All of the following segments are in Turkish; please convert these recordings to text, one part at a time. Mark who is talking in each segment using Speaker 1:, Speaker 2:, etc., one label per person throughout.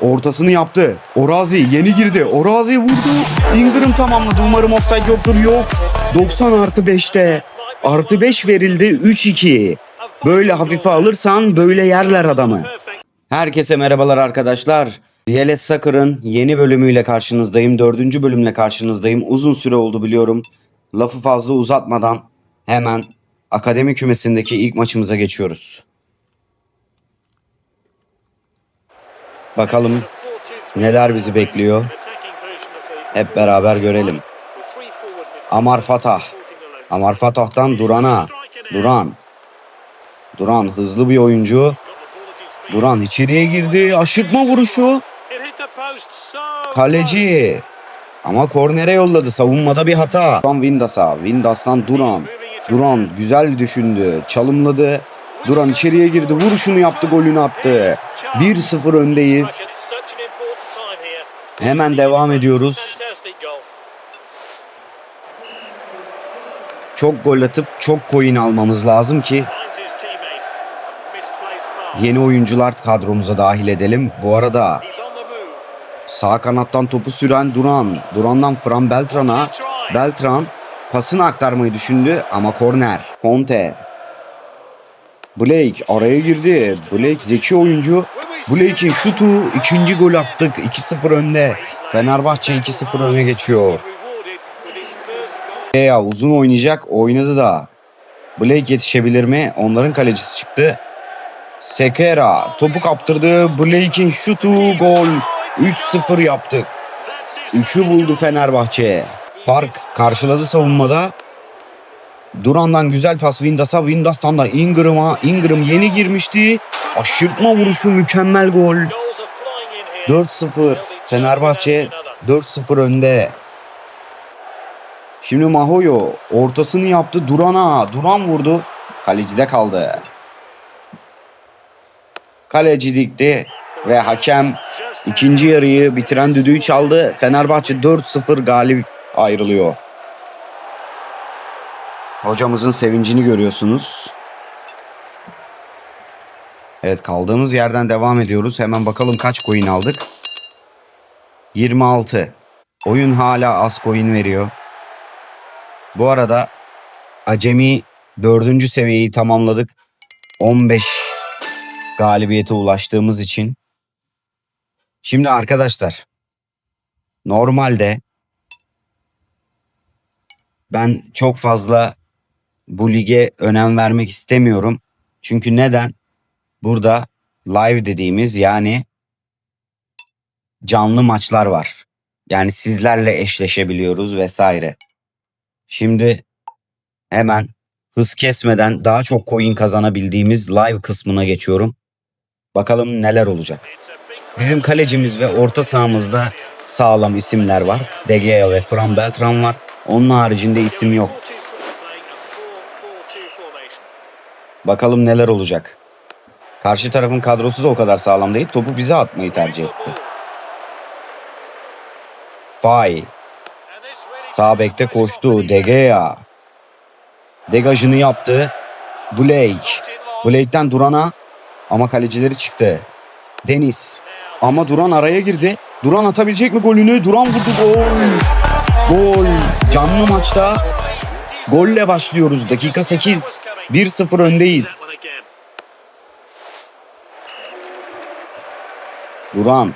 Speaker 1: Ortasını yaptı. Orazi yeni girdi. Orazi vurdu. Ingram tamamladı. Umarım offside yoktur. Yok. 90 artı 5'te. Artı 5 verildi. 3-2. Böyle hafife alırsan böyle yerler adamı. Herkese merhabalar arkadaşlar. DLS Soccer'ın yeni bölümüyle karşınızdayım. Dördüncü bölümle karşınızdayım. Uzun süre oldu biliyorum. Lafı fazla uzatmadan hemen akademi kümesindeki ilk maçımıza geçiyoruz. Bakalım neler bizi bekliyor. Hep beraber görelim. Amar Fatah. Amar Fatah'tan Duran'a. Duran. Duran hızlı bir oyuncu. Duran içeriye girdi. Aşırtma vuruşu. Kaleci. Ama kornere yolladı. Savunmada bir hata. Van Windas'a. Windas'tan Duran. Duran güzel düşündü. Çalımladı. Duran içeriye girdi. Vuruşunu yaptı. Golünü attı. 1-0 öndeyiz. Hemen devam ediyoruz. Çok gol atıp çok coin almamız lazım ki yeni oyuncular kadromuza dahil edelim. Bu arada sağ kanattan topu süren Duran. Duran'dan Fran Beltran'a. Beltran pasını aktarmayı düşündü ama korner. Fonte. Blake araya girdi. Blake zeki oyuncu. Blake'in şutu ikinci gol attık. 2-0 önde. Fenerbahçe 2-0 öne geçiyor. Ya uzun oynayacak. Oynadı da. Blake yetişebilir mi? Onların kalecisi çıktı. Sekera topu kaptırdı. Blake'in şutu gol. 3-0 yaptık. 3'ü buldu Fenerbahçe. Park karşıladı savunmada. Duran'dan güzel pas Windas'a. Windas'tan da Ingram'a. Ingram yeni girmişti. Aşırtma vuruşu mükemmel gol. 4-0. Fenerbahçe 4-0 önde. Şimdi Mahoyo ortasını yaptı Duran'a. Duran vurdu. Kalecide kaldı. Kaleci dikti ve hakem ikinci yarıyı bitiren düdüğü çaldı. Fenerbahçe 4-0 galip ayrılıyor. Hocamızın sevincini görüyorsunuz. Evet kaldığımız yerden devam ediyoruz. Hemen bakalım kaç coin aldık. 26. Oyun hala az coin veriyor. Bu arada acemi dördüncü seviyeyi tamamladık. 15 galibiyete ulaştığımız için. Şimdi arkadaşlar normalde ben çok fazla bu lige önem vermek istemiyorum. Çünkü neden? Burada live dediğimiz yani canlı maçlar var. Yani sizlerle eşleşebiliyoruz vesaire. Şimdi hemen hız kesmeden daha çok coin kazanabildiğimiz live kısmına geçiyorum. Bakalım neler olacak. Bizim kalecimiz ve orta sahamızda sağlam isimler var. De Gea ve Fran Beltran var. Onun haricinde isim yok. Bakalım neler olacak. Karşı tarafın kadrosu da o kadar sağlam değil. Topu bize atmayı tercih etti. Fay. Sağ bekte koştu. De Gea. Degajını yaptı. Blake. Blake'den Duran'a. Ama kalecileri çıktı. Deniz. Ama Duran araya girdi. Duran atabilecek mi golünü? Duran vurdu gol. Gol. Canlı maçta golle başlıyoruz. Dakika 8. 1-0 öndeyiz. Duran.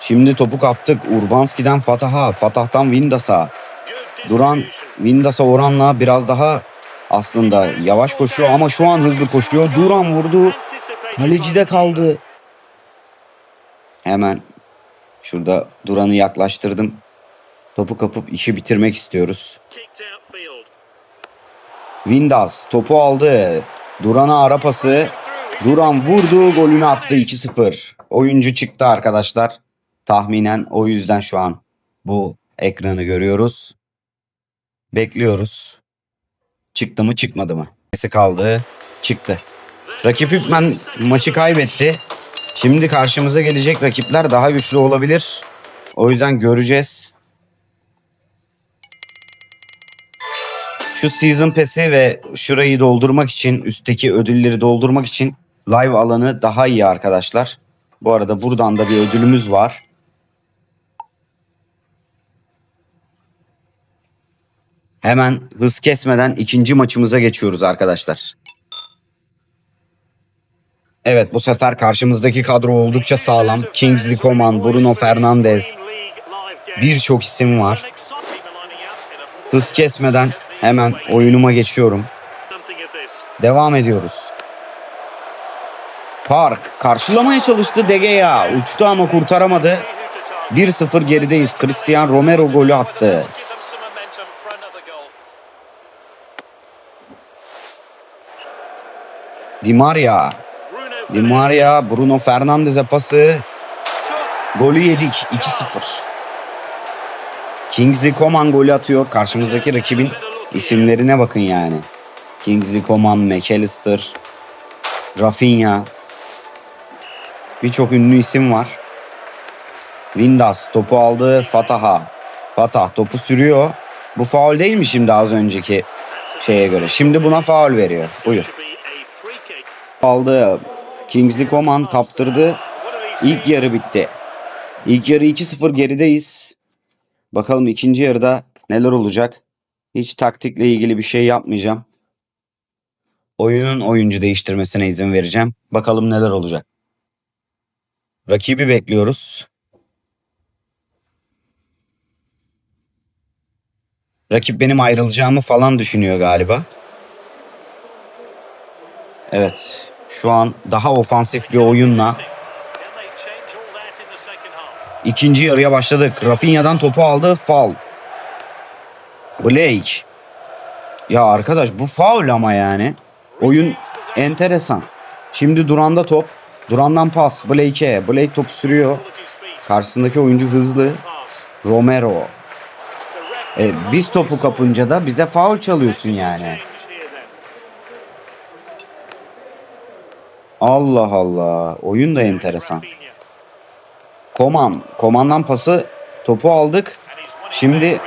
Speaker 1: Şimdi topu kaptık. Urbanski'den Fatah'a. Fatah'tan Windas'a. Duran Windas'a oranla biraz daha aslında yavaş koşuyor ama şu an hızlı koşuyor. Duran vurdu. Kalecide kaldı. Hemen şurada Duran'ı yaklaştırdım. Topu kapıp işi bitirmek istiyoruz. Windas topu aldı. Duran'a ara pası. Duran vurdu, golünü attı 2-0. Oyuncu çıktı arkadaşlar. Tahminen o yüzden şu an bu ekranı görüyoruz. Bekliyoruz. Çıktı mı çıkmadı mı? Nesi kaldı? Çıktı. Rakip hükmen maçı kaybetti. Şimdi karşımıza gelecek rakipler daha güçlü olabilir. O yüzden göreceğiz. Şu season pass'i ve şurayı doldurmak için, üstteki ödülleri doldurmak için live alanı daha iyi arkadaşlar. Bu arada buradan da bir ödülümüz var. Hemen hız kesmeden ikinci maçımıza geçiyoruz arkadaşlar. Evet bu sefer karşımızdaki kadro oldukça sağlam. Kingsley Coman, Bruno Fernandes, birçok isim var. Hız kesmeden hemen oyunuma geçiyorum. Devam ediyoruz. Park karşılamaya çalıştı De Gea. Uçtu ama kurtaramadı. 1-0 gerideyiz. Cristian Romero golü attı. Di Maria. Di Maria Bruno Fernandes'e pası. Golü yedik 2-0. Kingsley Coman golü atıyor. Karşımızdaki rakibin isimlerine bakın yani. Kingsley Coman, McAllister, Rafinha. Birçok ünlü isim var. Windas topu aldı. Fataha. Fatah topu sürüyor. Bu faul değil mi şimdi az önceki şeye göre? Şimdi buna faul veriyor. Buyur. Aldı. Kingsley Coman taptırdı. İlk yarı bitti. İlk yarı 2-0 gerideyiz. Bakalım ikinci yarıda neler olacak. Hiç taktikle ilgili bir şey yapmayacağım. Oyunun oyuncu değiştirmesine izin vereceğim. Bakalım neler olacak. Rakibi bekliyoruz. Rakip benim ayrılacağımı falan düşünüyor galiba. Evet. Şu an daha ofansif bir oyunla ikinci yarıya başladık. Rafinha'dan topu aldı. Foul. Blake. Ya arkadaş bu faul ama yani. Oyun enteresan. Şimdi Duran'da top. Duran'dan pas. Blake'e. Blake topu sürüyor. Karşısındaki oyuncu hızlı. Romero. E, biz topu kapınca da bize faul çalıyorsun yani. Allah Allah. Oyun da enteresan. Koman. Koman'dan pası topu aldık. Şimdi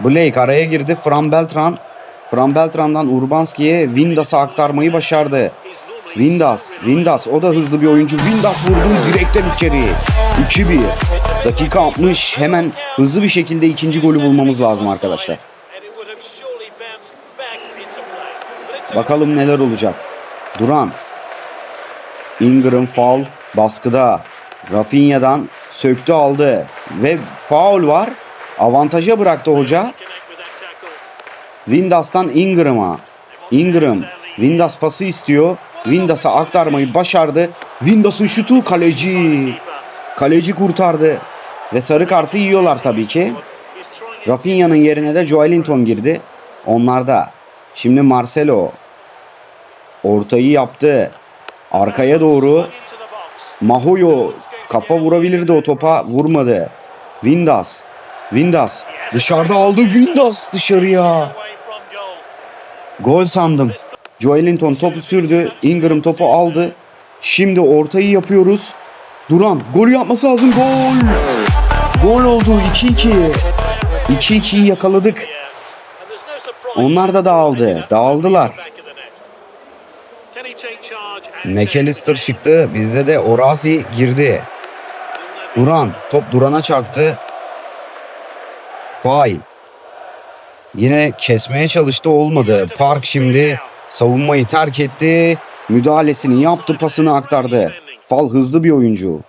Speaker 1: Blake araya girdi. Fran Beltran. Fran Beltran'dan Urbanski'ye Windas'a aktarmayı başardı. Windas. Windas. O da hızlı bir oyuncu. Windas vurdu direkten içeri. 2-1. Dakika 60. Hemen hızlı bir şekilde ikinci golü bulmamız lazım arkadaşlar. Bakalım neler olacak. Duran. Ingram foul baskıda. Rafinha'dan söktü aldı. Ve faul var. Avantaja bıraktı hoca. Windas'tan Ingram'a. Ingram. Windas pası istiyor. Windas'a aktarmayı başardı. Windas'ın şutu kaleci. Kaleci kurtardı. Ve sarı kartı yiyorlar tabii ki. Rafinha'nın yerine de Joelinton girdi. Onlarda. Şimdi Marcelo. Ortayı yaptı. Arkaya doğru. Mahoyo kafa vurabilirdi o topa vurmadı. Windas. Windas dışarıda aldı Windas dışarıya. Gol sandım. Joelinton topu sürdü. Ingram topu aldı. Şimdi ortayı yapıyoruz. Duran golü yapması lazım. Gol. Gol oldu 2-2. 2-2'yi yakaladık. Onlar da dağıldı. Dağıldılar. McAllister çıktı. Bizde de Orazi girdi. Duran. Top Duran'a çarptı. Fay. Yine kesmeye çalıştı olmadı. Park şimdi savunmayı terk etti. Müdahalesini yaptı pasını aktardı. Fal hızlı bir oyuncu.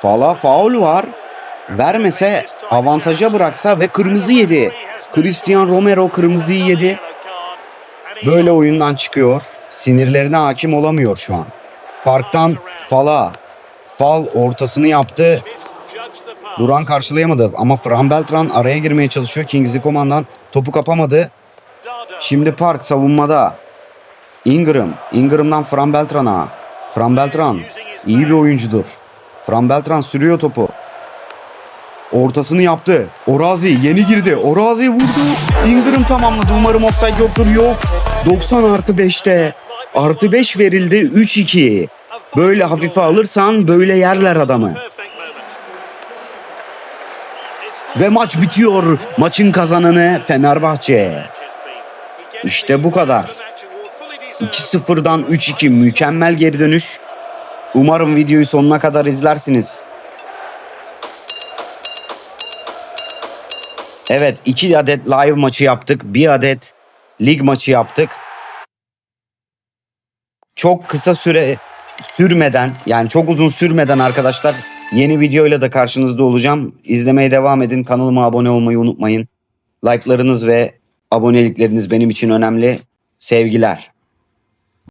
Speaker 1: Fala faul var. Vermese avantaja bıraksa ve kırmızı yedi. Cristian Romero kırmızıyı yedi. Böyle oyundan çıkıyor. Sinirlerine hakim olamıyor şu an. Parktan Fal'a. Fal ortasını yaptı. Duran karşılayamadı ama Fran Beltran araya girmeye çalışıyor. Kingsley Coman'dan topu kapamadı. Şimdi Park savunmada. Ingram. Ingram'dan Fran Beltran'a. Fran Beltran iyi bir oyuncudur. Fran Beltran sürüyor topu. Ortasını yaptı. Orazi yeni girdi. Orazi vurdu. Ingram tamamladı. Umarım offside yoktur. Yok. 90 artı 5'te. Artı 5 verildi. 3-2. Böyle hafife alırsan böyle yerler adamı. Ve maç bitiyor. Maçın kazananı Fenerbahçe. İşte bu kadar. 2-0'dan 3-2 mükemmel geri dönüş. Umarım videoyu sonuna kadar izlersiniz. Evet 2 adet live maçı yaptık. 1 adet lig maçı yaptık. Çok kısa süre sürmeden yani çok uzun sürmeden arkadaşlar yeni videoyla da karşınızda olacağım. İzlemeye devam edin. Kanalıma abone olmayı unutmayın. Like'larınız ve abonelikleriniz benim için önemli. Sevgiler.